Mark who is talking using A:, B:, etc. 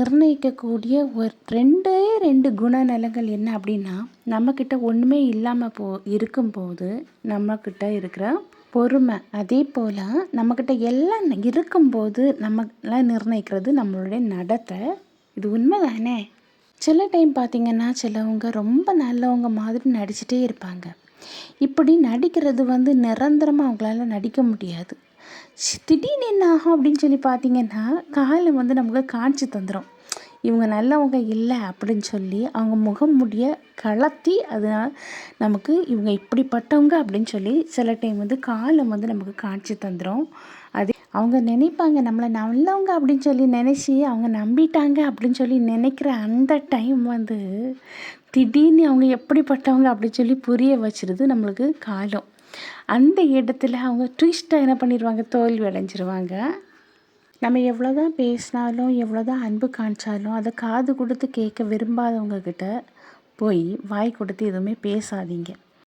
A: நிர்ணயிக்கக்கூடிய ஒரு ரெண்டே ரெண்டு குணநலங்கள் என்ன அப்படின்னா நம்மக்கிட்ட ஒன்றுமே இல்லாமல் போ இருக்கும்போது நம்மக்கிட்ட இருக்கிற பொறுமை. அதே போல் நம்மக்கிட்ட எல்லாம் இருக்கும்போது நம்மளாம் நிர்ணயிக்கிறது நம்மளுடைய நடத்தை. இது உண்மை தானே சில டைம் பார்த்திங்கன்னா சிலவங்க ரொம்ப நல்லவங்க மாதிரி நடிச்சிட்டே இருப்பாங்க. இப்படி நடிக்கிறது வந்து நிரந்தரமாக அவங்களால நடிக்க முடியாது. திடீர்னு என்ன ஆகும் அப்படின்னு சொல்லி பார்த்தீங்கன்னா காலம் வந்து நமக்கு காட்சி தந்துடும் இவங்க நல்லவங்க இல்லை அப்படின்னு சொல்லி அவங்க முகம் முடிய கலத்தி அதனால் நமக்கு இவங்க இப்படிப்பட்டவங்க அப்படின்னு சொல்லி சில டைம் வந்து காலம் வந்து நமக்கு காட்சி தந்துடும் அதே அவங்க நினைப்பாங்க நம்மளை நல்லவங்க அப்படின்னு சொல்லி நினச்சி அவங்க நம்பிட்டாங்க அப்படின்னு சொல்லி நினைக்கிற அந்த டைம் வந்து திடீர்னு அவங்க எப்படிப்பட்டவங்க அப்படின்னு சொல்லி புரிய வச்சிருது நம்மளுக்கு காலம். அந்த இடத்துல அவங்க ட்விஸ்ட்டாக என்ன பண்ணிடுவாங்க தோல்வி அடைஞ்சிருவாங்க. நம்ம எவ்வளோ தான் பேசினாலும் எவ்வளோ தான் அன்பு காமிச்சாலும் அதை காது கொடுத்து கேட்க விரும்பாதவங்கக்கிட்ட போய் வாய் கொடுத்து எதுவுமே பேசாதீங்க.